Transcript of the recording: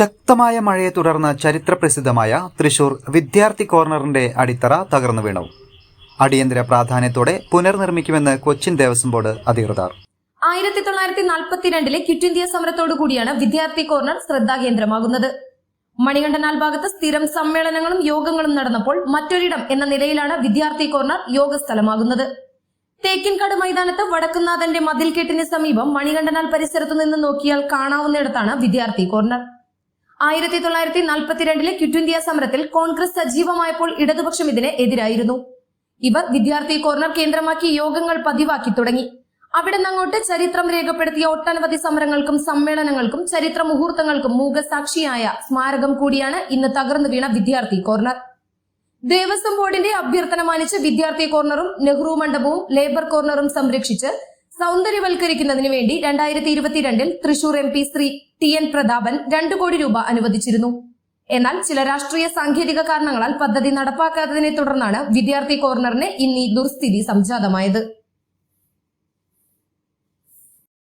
ശക്തമായ മഴയെ തുടർന്ന് ചരിത്രപ്രസിദ്ധമായ തൃശൂർ വിദ്യാർത്ഥി കോർണറിന്റെ അടിത്തറ തകർന്നു വീണു. അടിയന്തര പ്രാധാന്യത്തോടെ പുനർനിർമ്മിക്കുമെന്ന് കൊച്ചിൻ ദേവസ്വം ബോർഡ് അധികൃതർ. ആയിരത്തി തൊള്ളായിരത്തി നാൽപ്പത്തിരണ്ടിലെ ക്വിറ്റ് ഇന്ത്യ സമരത്തോടു കൂടിയാണ് വിദ്യാർത്ഥി കോർണർ ശ്രദ്ധാകേന്ദ്രമാകുന്നത്. മണികണ്ഠനാൽ ഭാഗത്ത് സ്ഥിരം സമ്മേളനങ്ങളും യോഗങ്ങളും നടന്നപ്പോൾ മറ്റൊരിടം എന്ന നിലയിലാണ് വിദ്യാർത്ഥി കോർണർ യോഗസ്ഥലമാകുന്നത്. തേക്കിൻകാട് മൈതാനത്ത് വടക്കുന്നാഥന്റെ മതിൽക്കെട്ടിന് സമീപം മണികണ്ഠനാൽ പരിസരത്തു നിന്ന് നോക്കിയാൽ കാണാവുന്നിടത്താണ് വിദ്യാർത്ഥി കോർണർ. ആയിരത്തി തൊള്ളായിരത്തി നാൽപ്പത്തിരണ്ടിലെ ക്വിറ്റ് ഇന്ത്യ സമരത്തിൽ കോൺഗ്രസ് സജീവമായപ്പോൾ ഇടതുപക്ഷം ഇതിന് എതിരായിരുന്നു. ഇവർ വിദ്യാർത്ഥി കോർണർ കേന്ദ്രമാക്കി യോഗങ്ങൾ പതിവാക്കി തുടങ്ങി. അവിടെ നിന്നങ്ങോട്ട് ചരിത്രം രേഖപ്പെടുത്തിയ ഒട്ടനവധി സമരങ്ങൾക്കും സമ്മേളനങ്ങൾക്കും ചരിത്ര മുഹൂർത്തങ്ങൾക്കും മൂകസാക്ഷിയായ സ്മാരകം കൂടിയാണ് ഇന്ന് തകർന്നു വീണ വിദ്യാർത്ഥി കോർണർ. ദേവസ്വം ബോർഡിന്റെ അഭ്യർത്ഥന മാനിച്ച് വിദ്യാർത്ഥി കോർണറും നെഹ്റു മണ്ഡപവും ലേബർ കോർണറും സംരക്ഷിച്ച് സൗന്ദര്യവൽക്കരിക്കുന്നതിന് വേണ്ടി രണ്ടായിരത്തി ഇരുപത്തിരണ്ടിൽ Thrissur M P Shri T N Prathapan രണ്ടു കോടി രൂപ അനുവദിച്ചിരുന്നു. എന്നാൽ ചില രാഷ്ട്രീയ സാങ്കേതിക കാരണങ്ങളാൽ പദ്ധതി നടപ്പാക്കാത്തതിനെ തുടർന്നാണ് വിദ്യാർത്ഥി കോർണറിന് ഇന്നീ ദുർസ്ഥിതി സംജാതമായത്.